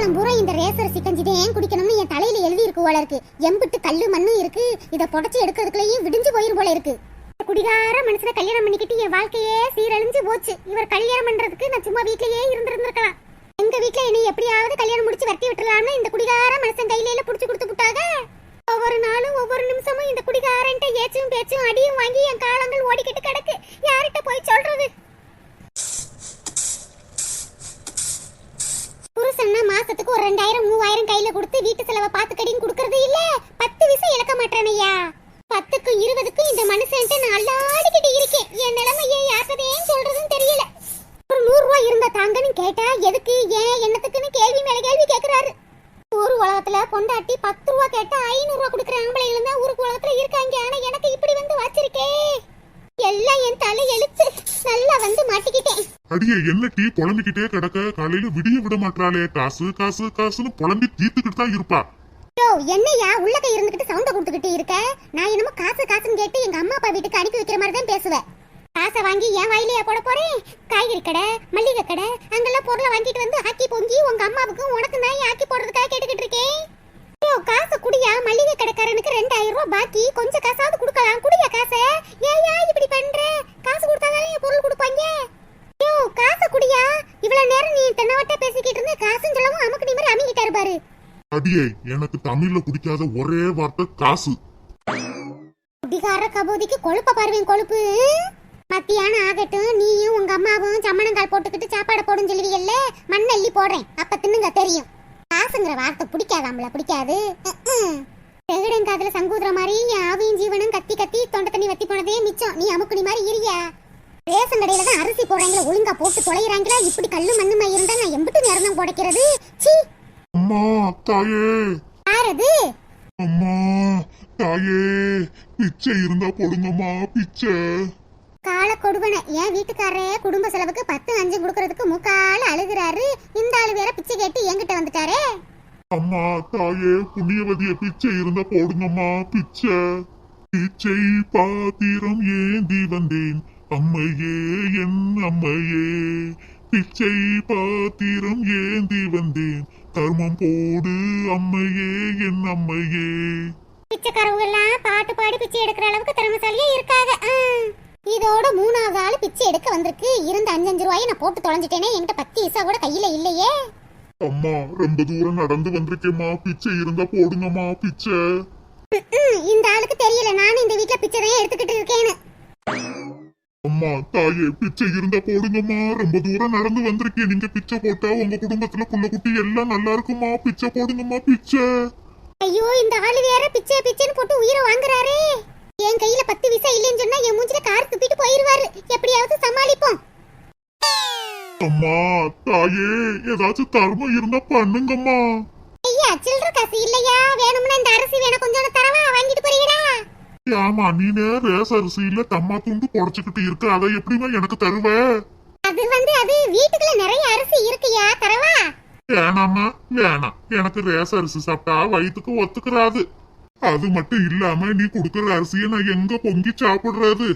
காலம் பூரா இந்த ரேசர் சிக்கஞ்சிதே ஏன் குடிக்கணும்னு என் தலையில எழுதி இருக்கு போல இருக்கு. எம்பிட்டு கல்லு மண்ணும் இருக்கு. இத புடச்சி எடுக்கிறதுக்குள்ளேயும் விடிஞ்சு போயிரும் போல இருக்கு. குடிகார மனுஷனை கல்யாணம் பண்ணிக்கிட்டு என் வாழ்க்கையே சீரழிஞ்சு போச்சு. இவர் கல்யாணம் பண்றதுக்கு நான் சும்மா வீட்லயே இருந்திருந்திருக்கலாம். எங்க வீட்ல என்னை எப்படியாவது கல்யாணம் முடிச்சு வரட்டி விட்டுலாம்னு இந்த குடிகார மனுஷன் கையில எல்லாம் புடிச்சு கொடுத்து விட்டாங்க ஒவ்வொரு நாளும் ஒவ்வொரு நிமிஷமும் இந்த குடிகாரன்ட்ட ஏச்சும் பேச்சும் அடியும் வாங்கி என் காலங்கள் ஓடிக்கிட்டு கிடக்கு. யார்கிட்ட போய் சொல்றது? புருஷன்னா மாசத்துக்கு ஒரு ரெண்டாயிரம் மூவாயிரம் கையில கொடுத்து வீட்டு செலவை பார்த்து கடின்னு கொடுக்கறது இல்ல. பத்து விசை இழக்க மாட்டானையா பத்துக்கும் இருபதுக்கும் இந்த மனுஷன்ட்டு நான் அல்லாடிக்கிட்டு இருக்கேன். என் நிலைமையை யார்கிட்டயும் சொல்றதுன்னு தெரியல. ஒரு நூறு ரூபாய் இருந்தா தாங்கன்னு கேட்டா எதுக்கு ஏன் என்னத்துக்குன்னு கேள்வி மேல கேள்வி கேக்குறாரு. ஊர் உலகத்துல பொண்டாட்டி பத்து ரூபா கேட்டா ஐநூறு ரூபா கொடுக்குற ஆம்பளைங்களும் தான் ஊருக்கு உலகத்துல இருக்காங்க. ஆனா எனக்கு இப்படி வந்து வச்சிருக்கே. எல்லாம் என் தலை எழுத்து. நல்லா வந்து மாட்டிக்கிட்டேன். அடியே என்ன டீ புலம்பிக்கிட்டே கிடக்க? காலையில விடிய விட மாட்டாளே காசு காசு காசுன்னு புலம்பி தீத்துக்கிட்டு தான் இருப்பா. என்னையா உள்ளக்க இருந்துகிட்டு சவுண்ட கொடுத்துக்கிட்டு இருக்க? நான் என்னமோ காசு காசுன்னு கேட்டு எங்க அம்மா அப்பா வீட்டுக்கு அனுப்பி வைக்கிற மாதிரி தான் பேசுவேன் காசை வாங்கி என் வாயிலேயே போட போறேன். காய்கறி கடை மல்லிகை கடை அங்கெல்லாம் பொருளை வாங்கிட்டு வந்து ஆக்கி பொங்கி உங்க அம்மாவுக்கும் உனக்கு நான் ஆக்கி போடுறதுக்காக கேட்டுக்கிட்டு இருக்கேன்? ஓ காசு குடியா? மல்லிகை கடைக்காரனுக்கு ரெண்டாயிரம் ரூபாய் பாக்கி. கொஞ்சம் காசாவது கொடுக்கலாம். குடியா காசை? ஏயா இப்படி பண்ற? காசு கொடுத்தாதானே பொருள் கொடுப்பாங்க? யோ காசை குடியா? இவ்வளவு நேரம் நீ தென்னவட்ட பேசிக்கிட்டு இருந்த காசுன்னு சொல்லவும் அமுக்கு நீ மாதிரி அமைக்கிட்டாரு பாரு அடியே எனக்கு தமிழ்ல பிடிக்காத ஒரே வார்த்தை காசு. குடிகார கபோதிக்கு கொழுப்ப பாருவேன் கொழுப்பு. மத்தியானம் ஆகட்டும் நீயும் உங்க அம்மாவும் சம்மணங்கால் போட்டுக்கிட்டு சாப்பாடு போடும் சொல்லுவீங்கல்ல மண்ணள்ளி போடுறேன். அப்ப தின்னுங்க தெரியும். காசுங்கிற வார்த்தை பிடிக்காதாம்ல பிடிக்காது. செகுடன் காதுல சங்கூதுற மாதிரி என் ஆவியும் ஜீவனும் கத்தி கத்தி தொண்டை தண்ணி வத்தி போனதே மிச்சம். நீ அமுக்குனி மாதிரி இரியா. ரேஷன் கடையில தான் அரிசி போடுறாங்களா ஒழுங்கா போட்டு தொலைகிறாங்களா இப்படி கல்லு மண்ணுமா இருந்தா நான் எம்பிட்டு நேரம் தான் புடைக்கிறது சீ. அம்மா தாயே. யாரது? அம்மா தாயே. பிச்சை இருந்தா போடுங்கம்மா பிச்சை. கால கொடுவன. என் வீட்டுக்காரரே குடும்ப செலவுக்கு பத்து அஞ்சு கொடுக்கறதுக்கு முக்கால அழுகுறாரு. இந்த ஆளு வேற பிச்சை கேட்டு என்கிட்ட வந்துட்டாரே. அம்மா தாயே புண்ணியவதிய பிச்சை இருந்தா போடுங்கம்மா பிச்சை. பிச்சை பாத்திரம் ஏந்தி வந்தேன். அம்மையே என் அம்மையே பிச்சை பாத்திரம் ஏந்தி வந்தேன். தர்மம் போடு அம்மையே என் அம்மையே. பிச்சைக்காரவங்க எல்லாம் பாட்டு பாடி பிச்சை எடுக்கிற அளவுக்கு திறமைசாலியே இருக்காங்க. இதோட மூணாவது ஆளு பிச்சை எடுக்க வந்திருக்கு. இருந்த அஞ்சு அஞ்சு ரூபாயை நான் போட்டு தொலைஞ்சிட்டேனே. என்கிட்ட பத்து இசா கூட கையில இல்லையே. அம்மா ரொம்ப தூரம் நடந்து வந்திருக்கேம்மா. பிச்சை இருந்தா போடுங்கம்மா பிச்சை. இந்த ஆளுக்கு தெரியல. நானும் இந்த வீட்ல பிச்சை தான் எடுத்துக்கிட்டு இருக்கேன்னு. அம்மா தாயே பிச்சை இருந்தா போடுங்கம்மா. ரொம்ப தூரம் நடந்து வந்திருக்கேன். நீங்க பிச்சை போட்டா உங்க குடும்பத்துல புள்ள குட்டி எல்லாம் நல்லா இருக்குமா? பிச்சை போடுங்கம்மா பிச்சை. ஐயோ இந்த ஆளு வேற பிச்சை பிச்சைன்னு போட்டு உயிரை வாங்குறாரே. என் கையில பத்து விசா இல்லைன்னு சொன்னா என் மூஞ்சில கார் துப்பிட்டு போயிருவாரு. எப்படியாவது சமாளிப்போம். அம்மா தாயே ஏதாச்சும் தர்மம் இருந்தா பண்ணுங்கம்மா. ஐயா சில்லற காசு இல்லையா? வேணும்னா இந்த அரிசி வேணும் கொஞ்சம் தரவா? வாங்கிட்டு போறீங்களா? ஏமா நீனே ரேஸ் அரிசியில தம்மா துண்டு புடச்சுக்கிட்டு இருக்க. அதை எப்படிமா எனக்கு தருவ? அது வந்து அது வீட்டுக்குள்ள நிறைய அரிசி இருக்குயா? தரவா? வேணாம்மா வேணாம். எனக்கு ரேஸ் அரிசி சாப்பிட்டா வயிற்றுக்கு ஒத்துக்கிறாது. அது மட்டும் இல்லாம நீ கொடுக்கற அரிசியை நான் எங்க பொங்கி சாப்பிடுறது?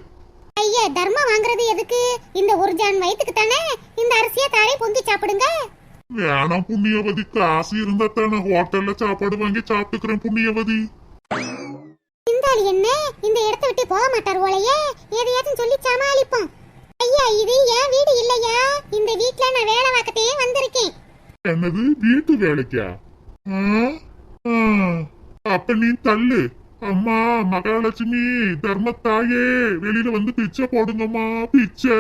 ஐயா தர்மம் வாங்குறது எதுக்கு? இந்த ஒரு ஜான் வயித்துக்கு தானே இந்த அரிசியை தாரே பொங்கி சாப்பிடுங்க? வேணாம் புண்ணியவதி. காசு இருந்தா தானே. ஹோட்டல்ல சாப்பாடு வாங்கி சாப்பிட்டுக்கிறேன் புண்ணியவதி. ஆள் என்ன? இந்த இடத்த விட்டு போக மாட்டார் போலயே. எதையாச்சும் சொல்லி சமாளிப்போம். ஐயா இது என் வீடு இல்லையா? இந்த வீட்ல நான் வேலை பார்க்கத்தே வந்திருக்கேன். என்னது? வீட்டு வேலைக்கா? ஆ? ஆ. அப்ப நீ தள்ளு. அம்மா மகாலட்சுமி தர்மத்தாயே வெளியில வந்து பிச்சை போடுங்கம்மா பிச்சை.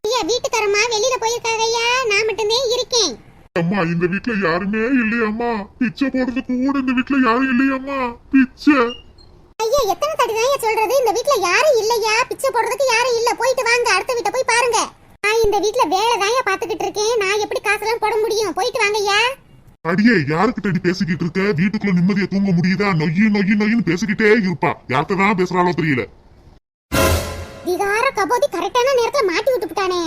ஐயா வீட்டுக்காரம்மா வெளியில போயிருக்காங்க ஐயா. நான் மட்டும்தான் இருக்கேன். அம்மா இந்த வீட்ல யாருமே இல்லையம்மா. பிச்சை போடுறதுக்கு கூட இந்த வீட்ல யாரும் இல்லையம்மா. பிச்சை. ஐயா எத்தனை தடி தான் சொல்றது? இந்த வீட்ல யாரும் இல்லையா? பிச்சை போடுறதுக்கு யாரும் இல்ல. போயிட்டு வாங்க அடுத்த வீட்டை போய் பாருங்க. நான் இந்த வீட்ல வேலை தான் பாத்துக்கிட்டு இருக்கேன். நான் எப்படி காசெல்லாம் போட முடியும்? போயிட்டு வாங்க ஐயா. அடியே யாருக்கிட்ட நீ பேசிக்கிட்டு இருக்க? வீட்டுக்குள்ள நிம்மதியா தூங்க முடியுதா? நொய்யி நொய்யி நொய்யின்னு பேசிக்கிட்டே இருப்பா. யார்கிட்ட தான் பேசுறாளோ தெரியல. விகார கபோதி கரெக்டான நேரத்துல மாட்டி விட்டுட்டானே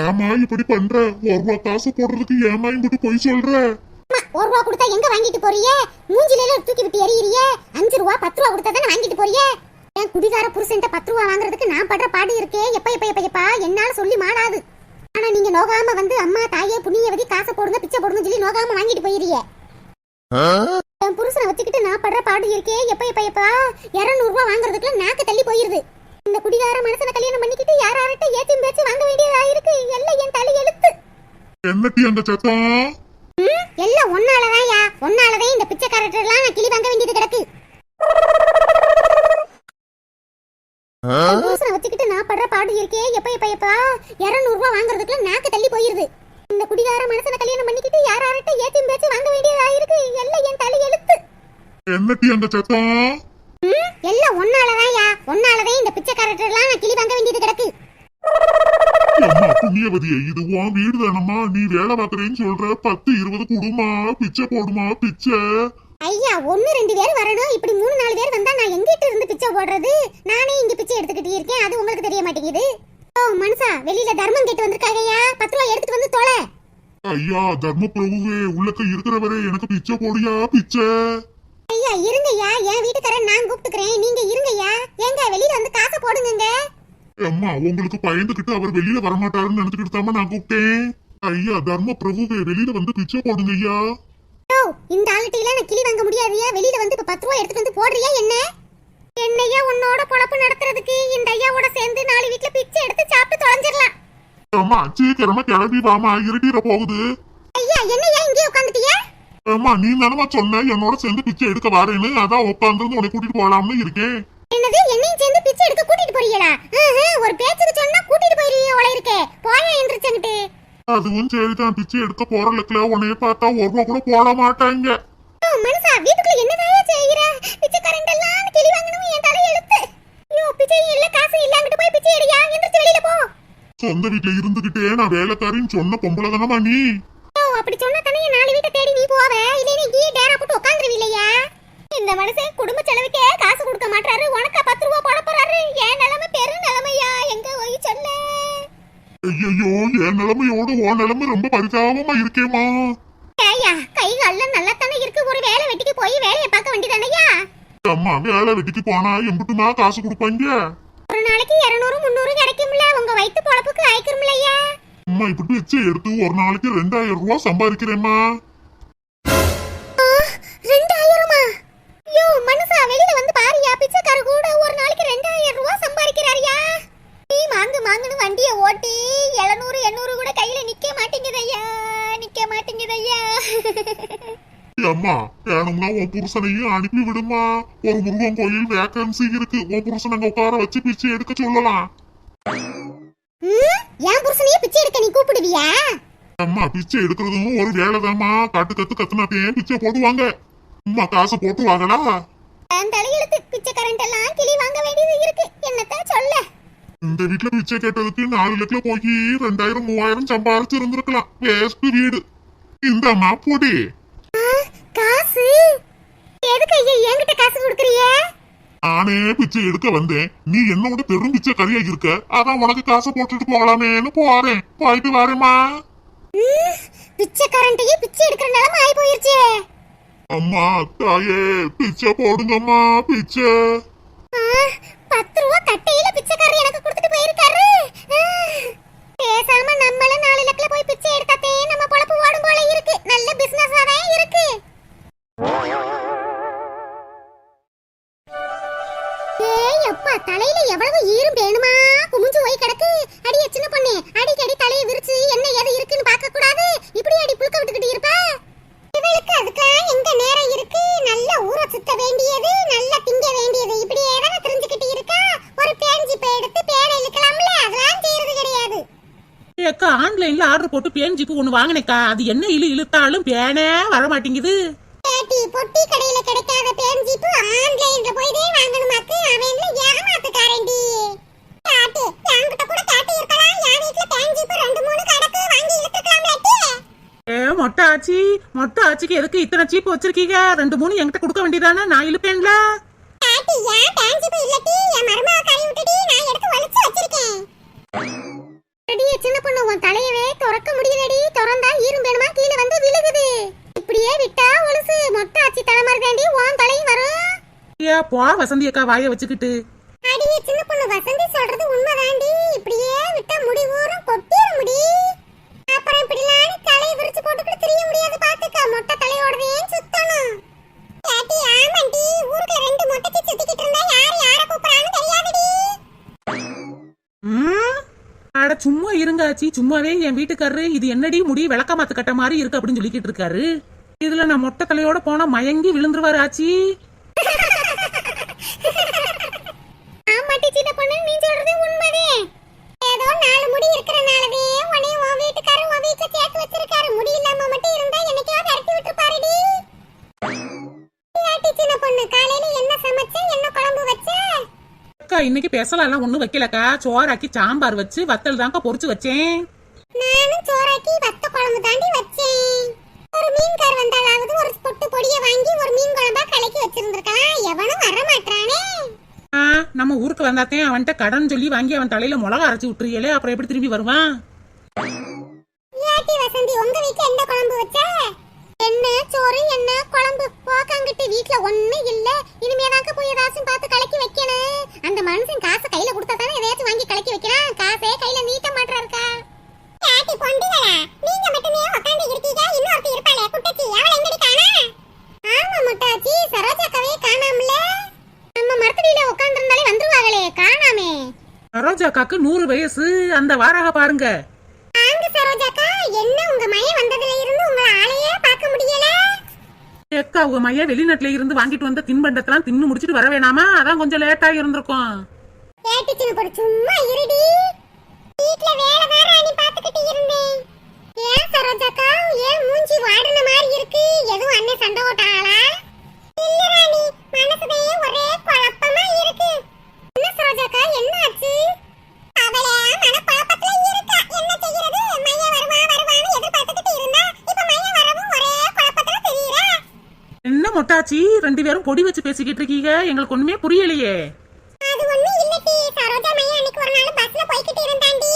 ஏமா இப்படி பண்ற? ஒரு காசு போடுறதுக்கு ஏமா இப்படி பொய் சொல்ற? ஒரு ரூபா கொடுத்தா எங்க வாங்கிட்டு போறியே? மூஞ்சில தூக்கி விட்டு எறியறியே? அஞ்சு ரூபா பத்து ரூபா கொடுத்தா தானே வாங்கிட்டு போறியே? என் குடிகார புருஷன்ட்ட பத்து ரூபா வாங்குறதுக்கு நான் படுற பாடு இருக்கே? எப்ப எப்ப எப்ப எப்பா? என்னால சொல்லி மாடாது. ஆனா நீங்க நோகாம வந்து அம்மா தாயே புண்ணியவதி காசை போடுங்க பிச்சை போடுங்க சொல்லி நோகாம வாங்கிட்டு போயிருீங்க என் புருஷனை வச்சுக்கிட்டு நான் படுற பாடு இருக்கே? எப்ப எப்ப எப்பா? இருநூறு ரூபா வாங்குறதுக்குள்ள நாக்கு தள்ளி போயிருது. இந்த குடிகார மனுஷனை கல்யாணம் பண்ணிக்கிட்டு யார் யார்கிட்ட ஏச்சும் பேச்சு வாங்க வேண்டியதா இருக்கு? எல்லாம் என் தலை எழுத்து. என்னட்டி அந்த சத்தம்? எல்லாம் ஒன்னாலதான் யா ஒன்னாலதான் இந்த பிச்சைக்காரட்டெல்லாம் நான் கிளி வாங்க வேண்டியது கிடக்கு. வச்சுக்கிட்டு நான் படுற பாடு இருக்கே. எப்ப எப்ப எப்பா? இருநூறு ரூபாய் வாங்குறதுக்குள்ள நாக்கு தள்ளி போயிருது. இந்த குடிகார மனுஷனை கல்யாணம் பண்ணிக்கிட்டு யார் யார்கிட்ட ஏச்சும் பேச்சு வாங்க வேண்டியதா இருக்கு எல்லாம் என் தலை எழுத்து. என்னட்டி அந்த சத்தம்? எல்லாம் ஒன்னாலதான் யா ஒன்னாலதான் இந்த பிச்சைக்காரட்டெல்லாம் நான் கிளி வாங்க வேண்டியது கிடக்கு. அம்மா புண்ணியவதியே இது உன் வீடு தானம்மா. நீ வேலை பார்க்கறேன்னு சொல்ற. பத்து இருபது குடுமா. பிச்சை போடுமா பிச்சை? ஐயா ஒன்னு ரெண்டு பேர் வரணும். இப்படி மூணு நாலு பேர் வந்தா நான் எங்கிட்ட இருந்து பிச்சை போடுறது? நானே இங்க பிச்சை எடுத்துக்கிட்டு இருக்கேன். அது உங்களுக்கு தெரிய மாட்டேங்குது. ஓ மனுஷா வெளியில தர்மம் கேட்டு வந்திருக்காங்கய்யா பத்து ரூபா எடுத்துட்டு வந்து தொலை. ஐயா தர்ம பிரபுவே உள்ளக்க இருக்கிறவரே எனக்கு பிச்சை போடியா பிச்சை? ஐயா இருங்கய்யா. என் வீட்டுக்காரன் நான் கூப்பிட்டுக்கிறேன். நீங்க இருங்கய்யா. ஏங்க வெளியில வந்து காசை போடுங்கங்க. அம்மா உங்களுக்கு பயந்துகிட்டு அவர் வெளியில வரமாட்டாருன்னு நினைச்சுக்கிட்டு தாம்மா நான் கூப்பிட்டேன். ஐயா தர்ம பிரபுவே வெளியில வந்து பிச்சை போடுங்க ஐயா. இந்த ஆளுட்டில நான் கிளி வாங்க முடியாதுயா? வெளியில வந்து இப்ப பத்து ரூபா எடுத்துட்டு வந்து போடுறியா என்ன? என்னையா உன்னோட பொழப்பு நடத்துறதுக்கு இந்த ஐயாவோட சேர்ந்து நாலு வீட்டுல பிச்சை எடுத்து சாப்பிட்டு தொலைஞ்சிடலாம் அம்மா சீக்கிரமா கிளம்பி வாமா இருட்டிட போகுது. ஐயா என்னய்யா இங்கே உட்காந்துட்டியா அம்மா நீ தானமா சொன்ன என்னோட சேர்ந்து பிச்சை எடுக்க வரேன்னு. அதான் உட்காந்து உன்னை கூட்டிட்டு போலாம்னு இருக்கேன். என்னது? என்னையும் சேர்ந்து பிச்சை எடுக்க கூட்டிட்டு போறீங்களா? ஒரு பேச்சுக்கு சொன்னா கூட்டிட்டு போயிருவீங்க உல இருக்கே. போயா எந்திரிச்சுங்கிட்டு அதுவும் சரிதான். பிச்சை எடுக்க போறலக்குல உன்னைய பார்த்தா ஒரு ரூபா கூட போட மாட்டாங்க. மனுஷா வீட்டுக்குள்ள என்னதாயா செய்யற பிச்சைக்காரங்க எல்லாம் கிளி வாங்கணும் என் தலை எழுத்து ஐயோ பிச்சை இல்ல காசு இல்ல அங்கிட்டு போய் பிச்சை எடுயா எந்திரிச்சு வெளியில போ. சொந்த வீட்டுல இருந்துகிட்டே நான் வேலைக்காரின்னு சொன்ன பொம்பளை தானமா நீ? ஓ அப்படி சொன்னா தானே நாலு வீட்டை தேடி நீ போவ? இல்லையே இங்கேயே டேரா போட்டு உட்காந்துருவில்லையா? இந்த மனுஷன் குடும்ப செலவுக்கே காசு கொடுக்க மாட்டாரு உனக்கா பத்து ரூபா போட போறாரு. என் நிலைமை பெரு நிலைமையா? எங்க போய் சொல்ல. ஐயோ என் நிலைமையோட உன் நிலைமை ரொம்ப பரிதாபமா இருக்கேமா ஏய்யா கை கால்ல நல்லா தானே இருக்கு. ஒரு வேலை வெட்டிக்கு போய் வேலையை பார்க்க வேண்டியதானய்யா? அம்மா வேலை வெட்டிக்கு போனா எம்பிட்டுமா காசு கொடுப்பாங்க? ஒரு நாளைக்கு இருநூறு முந்நூறு கிடைக்கும்ல. உங்க வயிற்று பொழப்புக்கு ஆயிக்கும்லையா அம்மா இப்படி பிச்சை எடுத்து ஒரு நாளைக்கு ரெண்டாயிரம் ரூபாய் சம்பாதிக்கிறேம்மா. அம்மா. வேணும்னா உன் புருஷனையும் அனுப்பி விடுமா. ஒரு முருகன் கோயில் வேக்கன்சி இருக்கு. உன் புருஷன் அங்க உட்கார வச்சு பிச்சை எடுக்க சொல்லலாம். என் புருஷனையே பிச்சை எடுக்க நீ கூப்பிடுவியா? அம்மா பிச்சை எடுக்கிறதும் ஒரு வேலைதாம்மா. காட்டு கத்து கத்துனாத்தையே பிச்சை போடுவாங்க. அம்மா காசு போட்டுவாங்களா அந்த தலையெழுத்து பிச்சைக்காரன் எல்லாம் கிளி வாங்க வேண்டியது இருக்கு. என்னத்த சொல்ல? இந்த வீட்டுல பிச்சை கேட்டதுக்கு நாலு லட்சம் போய் ரெண்டாயிரம் மூவாயிரம் சம்பாரிச்சு இருந்திருக்கலாம் வேஸ்ட் வீடு. இந்தம்மா பொடி. காசு? எதுக்கு ஐயா என்கிட்ட காசு கொடுக்குறியே நானே பிச்சை எடுக்க வந்தேன். நீ என்னோட பெரும் பிச்சை கரியா இருக்க? அதான் உனக்கு காசை போட்டுட்டு போகலாமேன்னு போறேன். போயிட்டு வரேம்மா. ம், பிச்சைக்காரன்ட்டையே பிச்சை எடுக்கிற நிலைமை ஆகி போயிருச்சே அம்மா தாயே பிச்சை போடுங்கம்மா பிச்சை. பத்து ரூபா கட்டையில பிச்சைக்காரர் எனக்கு கொடுத்துட்டு போயிருக்காரு. பேசாம நம்மள நாலு லட்சல போய் பிச்சை எடுத்தாத்தே நம்ம பொழப்பு ஓடும் போல இருக்கு. நல்ல பிசினஸ் தான் இருக்கு. அப்பா தலையில எவ்வளவு ஈரம் வேணுமா? குமிஞ்சு போய் கிடக்கு. அடி சின்ன பொண்ணு அடிக்கடி தலையை விரிச்சு என்ன எது இருக்குன்னு பார்க்க கூடாது இப்படி அடி புழுக்க விட்டுக்கிட்டு இருப்ப? இவளுக்கு அதுக்கெல்லாம் எங்க நேரம் இருக்கு? நல்ல ஊற சுத்த வேண்டியது நல்ல திங்க வேண்டியது. இப்படியே தான் தெரிஞ்சுக்கிட்டு இருக்கா? ஒரு பேஞ்சிப்பை எடுத்து பேடை இழுக்கலாம்ல? அதெல்லாம் செய்யறது கிடையாது. ஏக்கா ஆன்லைன்ல ஆர்டர் போட்டு பேன் ஜிப்பு ஒன்று வாங்கினேக்கா. அது என்ன இழு இழுத்தாலும் பேனே வர மாட்டேங்குது பேட்டி கடையில கிடைக்காத பேஞ்சிப்பு ஆன்லைன்ல போய் தான் வாங்கணுமாக்கு அவன்ல ஏமாத்துக்காரண்டி? காட்டு என்கிட்ட கூட காட்டி இருக்கலாம். என் வீட்ல ரெண்டு மூணு கடக்கு வாங்கி இழுத்துக்கலாம்லாட்டி ஏ மொட்டை ஆச்சி. மொட்டை ஆச்சிக்கு எதுக்கு இத்தனை சீப்பு வச்சிருக்கீங்க? ரெண்டு மூணு என்கிட்ட கொடுக்க வேண்டியதானே? நான் இழுப்பேன்ல. காட்டி ஏன் இல்லட்டி? என் மருமக கை விட்டுடி நான் எடுத்து வலிச்சு வச்சிருக்கேன். அடியே சின்ன பொண்ணு உன் தலையவே திறக்க முடியலடி. திறந்தா ஈரும் வேணுமா கீழே வந்து விழுகுது. இப்படியே விட்டா உனசு மொத்த ஆச்சி தலைமாரி தாண்டி உன் தலையும் வரும். ஐயா போ வசந்தி அக்கா வாயை வச்சுக்கிட்டு. அடியே சின்ன பொண்ணு வசந்தி சொல்றது உண்மை தாண்டி இப்படியே விட்டா முடி ஊறும் கொட்டிட முடி. அப்புறம் இப்படிலாம் தலையை விரிச்சு போட்டுக்கிட்டு தெரிய முடியாது பாத்துக்க. மொட்டை தலையோடவே சுத்தணும். ஏட்டி ஆமாண்டி ஊருக்கு ரெண்டு மொட்டைக்கு சுத்திக்கிட்டு இருந்தா யார் யாரை கூப்பிடறான்னு தெரியாதுடி. ம்? அட சும்மா இருங்காச்சி சும்மாவே என் வீட்டுக்காரரு இது என்னடி முடி இருக்கறனாலவே உன்னை உன் வீட்டுக்காரர் உன் வீட்டுல சேர்த்து வச்சிருக்காரு. முடி இல்லாம மட்டும் இருந்தா என்னைக்கோ விரட்டி விட்டுருப்பாருடி. ஏட்டி சின்ன என்ன சமைச்ச என்ன குழம்பு வச்ச? அக்கா இன்னைக்கு பெசலாம் ஒண்ணும் வைக்கலக்கா. சோறாக்கி சாம்பார் வச்சு வத்தல் தாங்க பொரிச்சு வச்சேன். நானும் சோறாக்கி வத்த குழம்பு தாண்டி வச்சேன். ஒரு மீன்கார் வந்தாலாவது ஒரு பொட்டு பொடிய வாங்கி ஒரு மீன் குழம்பா கலக்கி வச்சிருந்திருக்கலாம். எவனும் வர மாட்டானே நம்ம ஊருக்கு வந்தாத்தேன் அவன்கிட்ட கடன் சொல்லி வாங்கி அவன் தலையில மிளகா அரைச்சு விட்டுறியலே அப்புறம் எப்படி திரும்பி வருவான்? வசந்தி உங்க வீட்ல எந்த குழம்பு வச்ச? என்ன சோறு என்ன குழம்பு. போக்காங்கிட்டு வீட்ல ஒண்ணும் இல்ல. இனிமே தாங்க போய் ஏதாச்சும் பார்த்து கலக்கி வைக்கணும். அந்த மனுஷன் காசை கையில கொடுத்தா தானே எதையாச்சும் வாங்கி கலக்கி வைக்கிறான் காசே கையில நீட்ட மாட்டாருக்கா ஏட்டி பொண்டுகளா? நீங்க மட்டுமே உட்கார்ந்து இருக்கீங்க. இன்னொருத்தி இருப்பாளே குட்டச்சி. அவளை எங்கடி காணா? ஆமா முட்டாச்சி. சரோஜாக்கவே காணாமல? நம்ம மரத்தடியில உட்கார்ந்திருந்தாலே வந்துருவாங்களே காணாமே. சரோஜாக்காக்கு நூறு வயசு. அந்த வாராக பாருங்க. ஆங்க சரோஜாக்கா என்ன உங்க மயம் வந்ததுல முடியல? அக்கா உங்க மைய வெளிநாட்டுல இருந்து வாங்கிட்டு வந்த தின்பண்டத்தெல்லாம் தின்னு முடிச்சிட்டு வர வேணாமா? அதான் கொஞ்சம் லேட்டா இருந்திருக்கும். பொண்ணு சும்மா இருடி. வீட்ல வேலை வேற அணி பார்த்துக்கிட்டு இருந்தேன். ஏன் சரோஜாக்கா ஏன் மூஞ்சி வாடின மாதிரி இருக்கு? எதுவும் அண்ணன் சண்டை போட்டாங்களா இல்ல ராணி மனசுதே ஒரே குழப்பமா இருக்கு. என்ன சரோஜாக்கா என்ன ஆச்சு? அவளே மனப்பாப்பத்துல இருக்கா. என்ன செய்யறது? மைய வருவா வருவான்னு எதிர்பார்த்துக்கிட்டு இருந்தா இப்ப மைய தெரியுறா என்ன மொட்டாச்சி? ரெண்டு பேரும் பொடி வச்சு பேசிக்கிட்டு இருக்கீங்க. எங்களுக்கு ஒண்ணுமே புரியலையே. அது ஒண்ணும் இல்லடி சரோஜா மையா அன்னைக்கு ஒரு நாள் பஸ்ல போய்கிட்டு இருந்தாண்டி.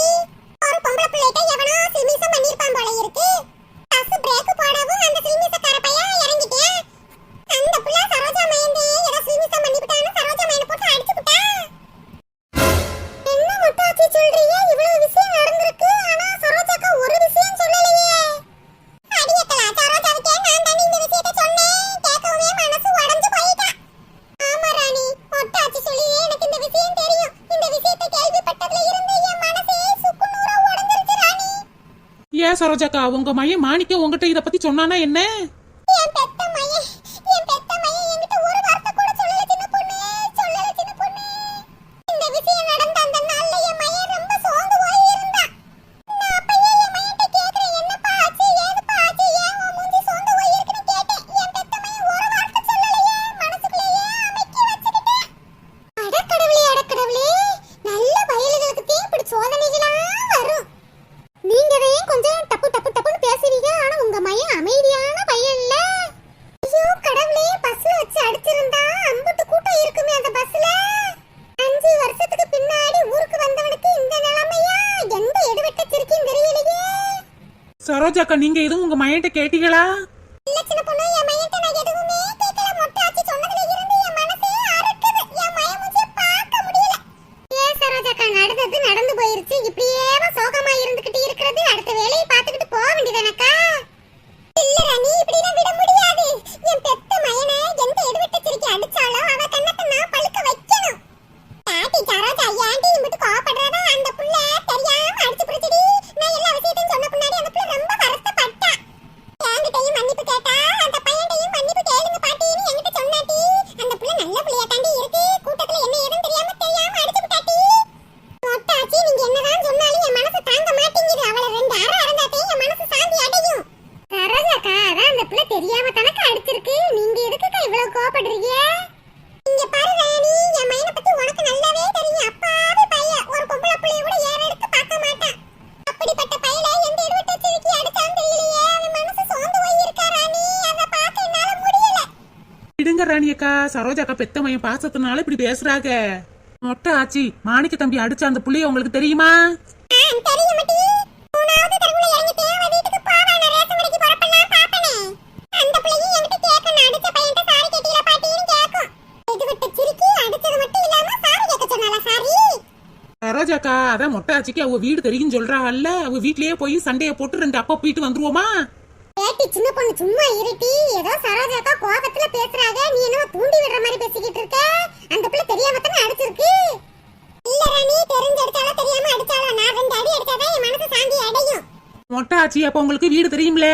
ஒரு பொம்பளை பிள்ளைகிட்ட எவனோ சிமிசம் பண்ணிருப்பான் போல இருக்கு. பஸ் பிரேக் போடவும் அந்த சிமிசம் உங்க மையம் மாணிக்க உங்ககிட்ட இத பத்தி சொன்னானா என்ன? சரோஜாக்கா பெத்த மையம் பாசத்தினால இப்படி பேசுறாங்க. மொட்டை ஆச்சி மாணிக்க தம்பி அடிச்ச அந்த புள்ளைய உங்களுக்கு தெரியுமா? சரோஜாக்கா அதான் மொட்டை ஆச்சிக்கு அவ வீடு தெரியும் சொல்றாங்கல்ல அவ வீட்லயே போய் சண்டைய போட்டு ரெண்டு அப்பா போயிட்டு வந்துருவோமா? சின்ன பொண்ணு சும்மா இருட்டி. ஏதோ சரோஜாக்கா பூண்டி விடுற மாதிரி பேசிக்கிட்டு இருக்க? அந்த பிள்ளை தெரியாம தானே அடிச்சிருக்கு? இல்ல ராணி தெரிஞ்சு அடிச்சாலோ தெரியாம அடிச்சாலோ நான் ரெண்டு அடி அடிச்சாதான் என் மனசு சாந்தி அடையும். மொட்டை ஆச்சி அப்ப உங்களுக்கு வீடு தெரியும்ல?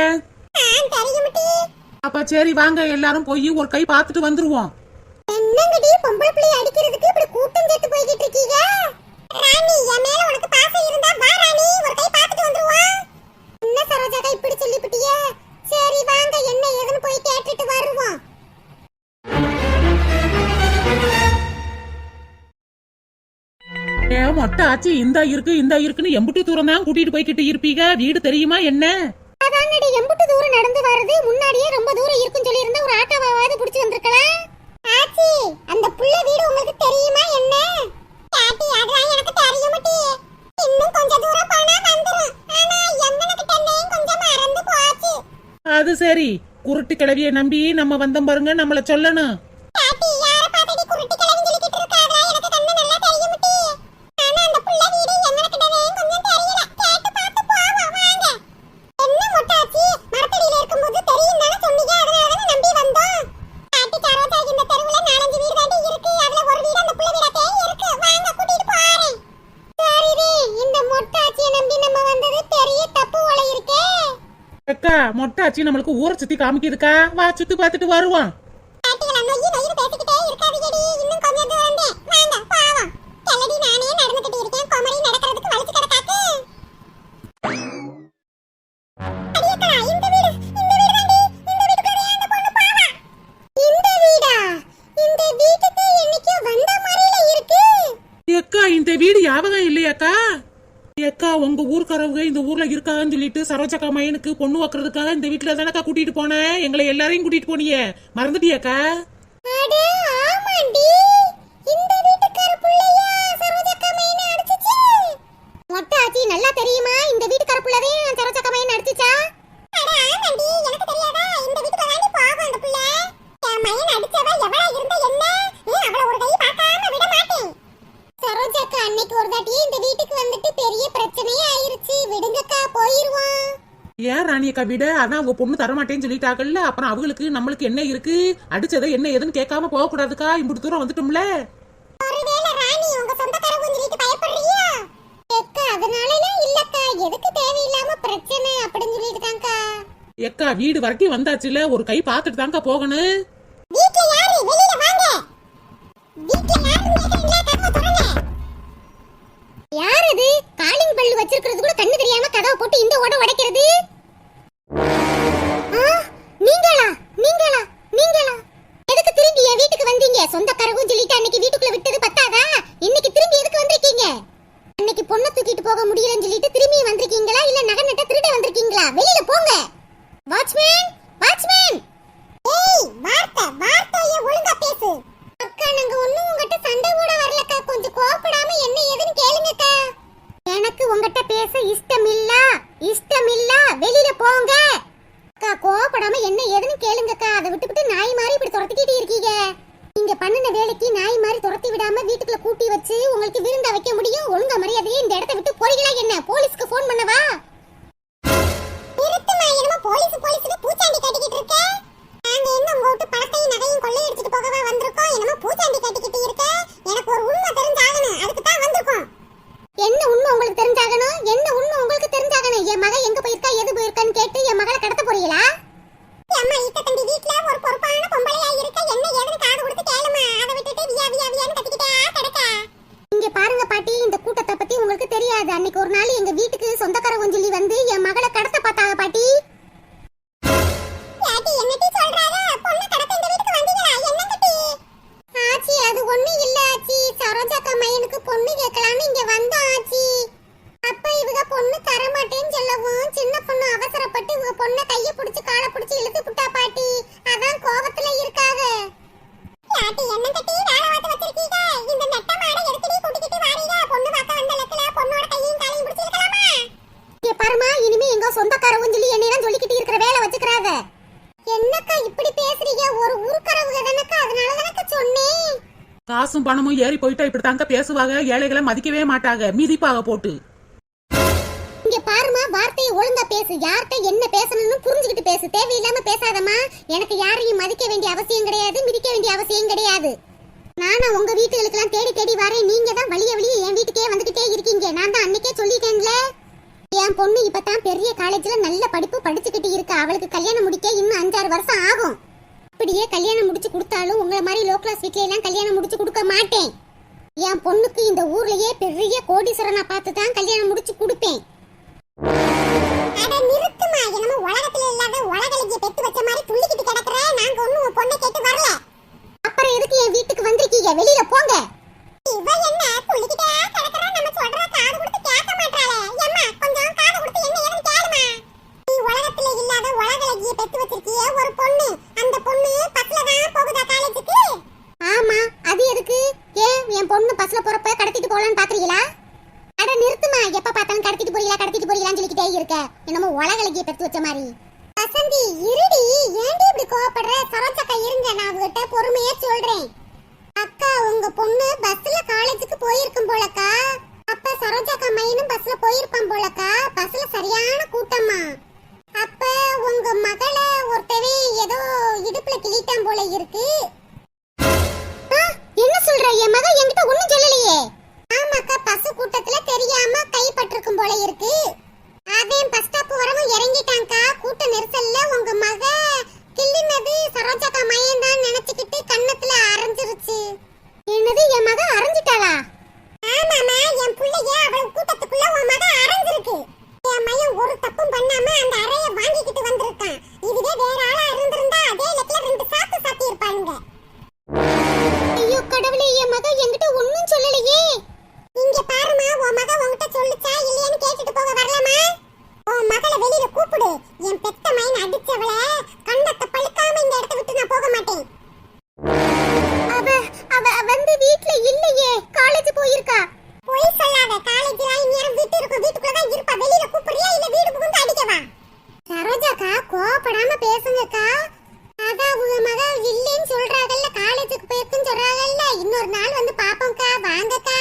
தெரியும் அப்ப சரி வாங்க எல்லாரும் போய் ஒரு கை பார்த்துட்டு வந்துருவோம். அத்தை ஆச்சு இந்தா இருக்கு இந்தா இருக்குன்னு எம்புட்டு தூரம் தான் கூட்டிட்டு போய்கிட்டு இருப்பீங்க? வீடு தெரியுமா என்ன? அதான்டி எம்புட்டு தூரம் நடந்து வர்றது? முன்னாடியே ரொம்ப தூரம் இருக்குன்னு சொல்லி ஒரு ஆட்டோவாவது புடிச்சு வந்திருக்கலாம். ஆச்சி அந்த புள்ள வீடு உங்களுக்கு தெரியுமா என்ன? பாட்டி அதெல்லாம் எனக்கு தெரியுமட்டி இன்னும் தூரம் போனா வந்துரும். ஆனா அது சரி. குருட்டு கிழவியை நம்பி நம்ம வந்தோம் பாருங்க நம்மள சொல்லணும். பாட்டி மொட்டாச்சி நம்மளுக்கு ஊரை சுத்தி காமிக்குதுக்கா? வா சுத்தி பார்த்துட்டு வருவான் சரோஜக்கா மயனுக்கு பொண்ணு வைக்கிறதுக்காக இந்த வீட்டில் தானக்கா கூட்டிகிட்டு போனேன் எங்களை எல்லாரையும் கூட்டிகிட்டு போனியே. மறந்துட்டியாக்கா? மாரியக்கா விட அதான் அவங்க பொண்ணு தரமாட்டேன்னு சொல்லிட்டாங்கல்ல அப்புறம் அவங்களுக்கு நம்மளுக்கு என்ன இருக்கு? அடிச்சதை என்ன ஏதுன்னு கேட்காம போக கூடாதுக்கா இம்புட்டு தூரம் வந்துட்டோம்ல. எக்கா வீடு வரைக்கும் வந்தாச்சுல ஒரு கை பாத்துட்டு தாங்க போகணும். no é meu. பணமும் ஏறி போயிட்டா இப்படி தாங்க பேசுவாங்க. ஏழைகளை மதிக்கவே மாட்டாங்க. மிதிப்பாக போட்டு. இங்க பாருமா வார்த்தையை ஒழுங்கா பேசு. யார்கிட்ட என்ன பேசணும்னு புரிஞ்சுக்கிட்டு பேசு. தேவையில்லாம பேசாதம்மா. எனக்கு யாரையும் மதிக்க வேண்டிய அவசியம் கிடையாது மிதிக்க வேண்டிய அவசியம் கிடையாது. நானும் உங்க வீட்டுகளுக்கெல்லாம் தேடி தேடி வரேன். நீங்க தான் வழிய வழிய என் வீட்டுக்கே வந்துகிட்டே இருக்கீங்க. நான் தான் அன்னைக்கே சொல்லிட்டேன்ல. என் பொண்ணு இப்பதான் பெரிய காலேஜ்ல நல்ல படிப்பு படிச்சுக்கிட்டு இருக்கா. அவளுக்கு கல்யாணம் முடிக்க இன்னும் அஞ்சாறு வருஷம் ஆகும். அப்படியே கல்யாணம் முடிச்சு கொடுத்தாலும் உங்களை மாதிரி லோ கிளாஸ் வீட்ல எல்லாம் கல்யாணம் முடிச்சு கொடுக்க மாட்டேன். என் பொண்ணுக்கு இந்த ஊர்லயே பெரிய கோடீஸ்வரனை பார்த்து தான் கல்யாணம் முடிச்சு கொடுப்பேன் அட நிறுத்துமா என்னமோ உலகத்துல இல்லாத உலகலகிய பெத்து வச்ச மாதிரி துள்ளிக்கிட்டு கிடக்குற நாங்க ஒண்ணும் உன் பொண்ணை கேட்டு வரல அப்புறம் எதுக்கு என் வீட்டுக்கு வந்திருக்கீங்க வெளியில போங்க இவ என்ன துள்ளிக்கிட்டே கிடக்குற நம்ம சொல்ற காது கொடுத்து கேட்க மாட்டாளே எம்மா கொஞ்சம் காது கொடுத்து என்ன ஏதுன்னு கேளுமா நீ உலகத்துல இல்லாத உலகலகிய பெத்து வச்சிருக்கிய ஒரு பொண்ணு அந்த பொண்ணு பஸ்ல தான் போகுதா காலேஜுக்கு ஆமா அது எதுக்கு ஏன் என் பொண்ணு பஸ்ல போறப்ப கடத்திட்டு போலான்னு பாக்குறீங்களா அட நிறுத்துமா எப்ப பார்த்தாலும் கடத்திட்டு போறீங்களா கடத்திட்டு போறீங்களான்னு சொல்லிக்கிட்டே இருக்க என்னமோ உலகலகிய பெத்து வச்ச மாதிரி வசந்தி இருடி ஏன்டி இப்படி கோவப்படுற சரோஜக்கா இருங்க நான் அவகிட்ட பொறுமையா சொல்றேன் அக்கா உங்க பொண்ணு பஸ்ல காலேஜுக்கு போயிருக்கும் போலக்கா அப்ப சரோஜாக்கா மையனும் பஸ்ல போயிருப்பான் போலக்கா பஸ்ல சரியான கூட்டமா அப்ப உங்க மகளை ஒருத்தவே ஏதோ இடுப்புல கிழிட்டான் போல இருக்கு. வந்து வீட்ல இல்லையே. காலேஜ் போயிருக்கா? போய் சொல்லாத. காலேஜ்ல இந்நேரம் வீட்டு இருக்கும். வீட்டுக்குள்ள தான் இருப்பா. வெளியில கூப்பிடுறியா? இல்ல வீடு புகுந்து அடிக்கவா? சரோஜாக்கா கோவப்படாம பேசுங்கக்கா. அதான் உங்க மக இல்லைன்னு சொல்றாங்கல்ல. காலேஜுக்கு போயிருக்குன்னு சொல்றாங்கல்ல. இன்னொரு நாள் வந்து பாப்போம்க்கா. வாங்கக்கா.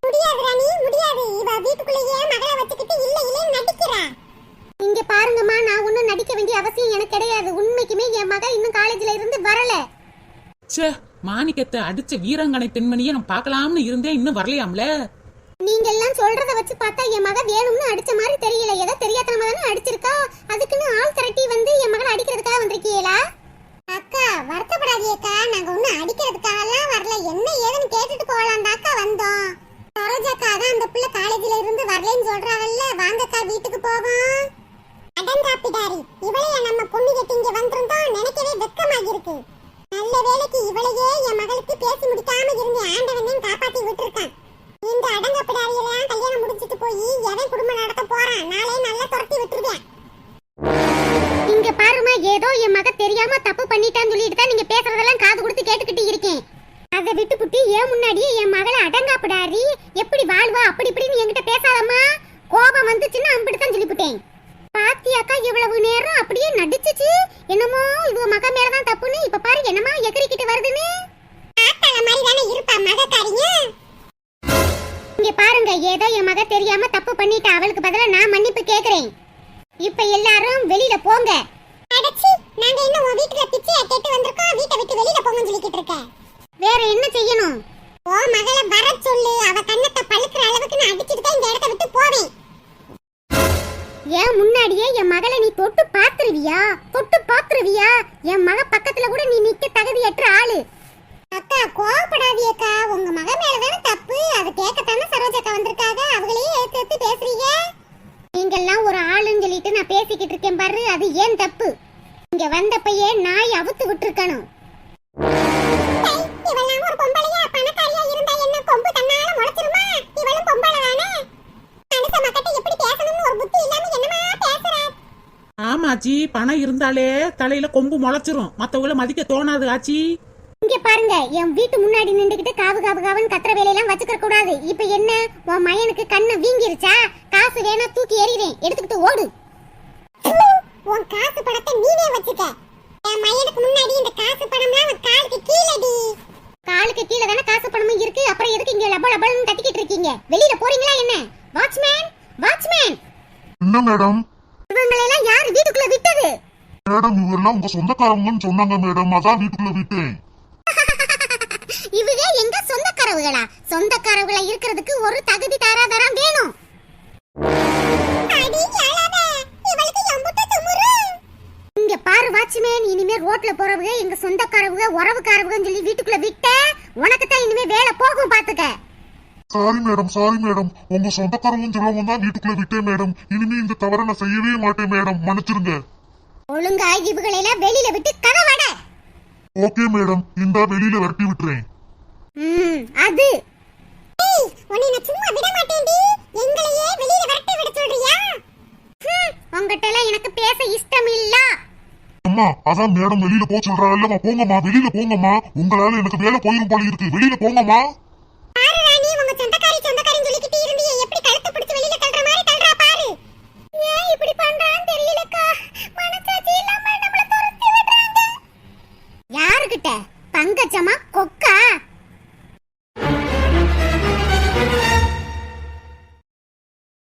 முடியாது ராணி முடியாது. இவ வீட்டுக்குள்ளேயே மகளை வச்சுக்கிட்டு இல்ல இல்லன்னு நடிக்கிறா. இங்க பாருங்கம்மா நான் ஒண்ணும் நடிக்க வேண்டிய அவசியம் எனக்கு கிடையாது. உண்மைக்குமே என் மக இன்னும் காலேஜ்ல இருந்து வரல. ச்சே மாணிக்கத்தை அடிச்ச வீராங்கனை பெண்மணியை நான் பார்க்கலாம்னு இருந்தேன் இன்னும் வரலையாம்ல? நீங்க எல்லாம் சொல்றத வச்சு பார்த்தா என் மக வேணும்னு அடிச்ச மாதிரி தெரியல. ஏதோ தெரியாதனமா தானே அடிச்சிருக்கா? அதுக்குன்னு ஆள் திரட்டி வந்து என் மகளை அடிக்கிறதுக்காக வந்திருக்கீங்களா? அக்கா வருத்தப்படாதீக்கா நாங்க ஒன்னும் அடிக்கிறதுக்காகலாம் வரல. என்ன ஏதுன்னு கேட்டுட்டு போகலாம் அக்கா வந்தோம். சரோஜாக்கா தான் அந்த பிள்ளை காலேஜ்ல இருந்து வரலன்னு சொல்றாங்கல்ல. வாங்கக்கா வீட்டுக்கு போவோம். அடங்காப்பிடாரி. இவளைய நம்ம பொண்ணு கட்டி இங்க வந்திருந்தோம்? இப்ப எல்லாரும் வெளியில போங்க. அடச்சி நாங்க இன்னும் உன் வீட்டுல பிச்சைய கேட்டு வந்திருக்கோம். வீட்டை விட்டு வெளியில போங்கன்னு சொல்லிக்கிட்டு இருக்க. வேற என்ன செய்யணும்? ஓ மகளை வர சொல்லு. அவ கண்ணத்தை பழுக்கிற அளவுக்கு நான் அடிச்சிட்டு தான் இந்த இடத்த விட்டு போவேன். ஏன் முன்னாடியே என் மகளை நீ தொட்டு பாத்துருவியா தொட்டு பாத்துருவியா என் மக பக்கத்துல கூட நீ நிக்க தகுதியற்ற ஆளு. அக்கா கோவப்படாதீக்கா உங்க மக மேலதானே தப்பு. அது கேட்கத்தானே சரோஜக்கா வந்திருக்காங்க. அவங்களையே ஏத்து எடுத்து பேசுறீங்க. நீங்கெல்லாம் ஒரு ஆளுன்னு சொல்லிட்டு நான் பேசிக்கிட்டு இருக்கேன் பாரு அது ஏன் தப்பு? இங்க வந்தப்பயே நாய் அவுத்து விட்டுருக்கணும். இவெல்லாம் ஒரு பொம்பளையா பணக்காரியா இருந்தா என்ன கொம்பு தன்னால முளைச்சிருமா? இவளும் பொம்பளை தானே? மனுஷ மக்கட்ட எப்படி பேசணும்னு ஒரு புத்தி இல்லாம என்னமா பேசுற? ஆமாச்சி பணம் இருந்தாலே தலையில கொம்பு முளைச்சிரும். மத்தவங்கள மதிக்க தோணாது ஆச்சி. இங்க பாருங்க என் வீட்டு முன்னாடி நின்றுகிட்டு காவு காவு காவுன்னு கத்துற வேலையெல்லாம் வச்சுக்க கூடாது. இப்ப என்ன? உன் மயனுக்கு கண்ணு வீங்கிருச்சா? காசு வேணா தூக்கி எறிறேன் எடுத்துக்கிட்டு ஓடு. உன் காசு பணத்தை நீனே வச்சுக்க. என் மயனுக்கு முன்னாடி இந்த காசு பணம்லாம் அவன் காலுக்கு கீழடி. காலுக்கு கீழே தானே காசு பணமும் இருக்கு? அப்புறம் எதுக்கு இங்க லப லபன்னு தட்டிக்கிட்டு இருக்கீங்க? வெளியில போறீங்களா என்ன? வாட்ச்மேன்? வாட்ச்மேன்? என்ன மேடம்? இவங்களை எல்லாம் யார் வீட்டுக்குள்ள விட்டது? மேடம் இவரெல்லாம் உங்க சொந்தக்காரங்கன்னு சொன்னாங்க மேடம். அதான் வீட்டுக்குள்ள விட்டேன். சொந்தக்காரவுகளா? சொந்தக்காரவுகளா இருக்கிறதுக்கு ஒரு தகுதி தாராதாரம் வேணும். இங்க பாரு வாட்ச்மேன் இனிமே ரோட்ல போறவங்க எங்க சொந்தக்காரவங்க உறவுக்காரவங்கன்னு சொல்லி வீட்டுக்குள்ள விட்ட உனக்கு தான் இனிமே வேலை போகும் பாத்துக்க. சாரி மேடம் சாரி மேடம் உங்க சொந்தக்காரவும் சொல்லவும் தான் வீட்டுக்குள்ள விட்டேன் மேடம் இனிமே இந்த தவறை நான் செய்யவே மாட்டேன் மேடம் மன்னிச்சிருங்க. ஒழுங்கா இவுகளை எல்லாம் வெளியில விட்டு கதவட. ஓகே மேடம் இந்த வெளியில விரட்டி விட்டுறேன். ம் அது. ஏய் உன்னை நான் சும்மா விட மாட்டேன்டி. எங்களையே வெளியில விரட்டி விட சொல்றியா? உங்ககிட்ட எல்லாம் எனக்கு பேச இஷ்டம் இல்ல அம்மா அதான் மேடம் வெளியில போக சொல்றாங்கல்லம்மா. போங்கம்மா வெளியில போங்கம்மா. உங்களால எனக்கு வேலை போயிரும் போல இருக்கு. வெளியில போங்கம்மா. யாருகிட்ட பங்கஜமா கொக்கா?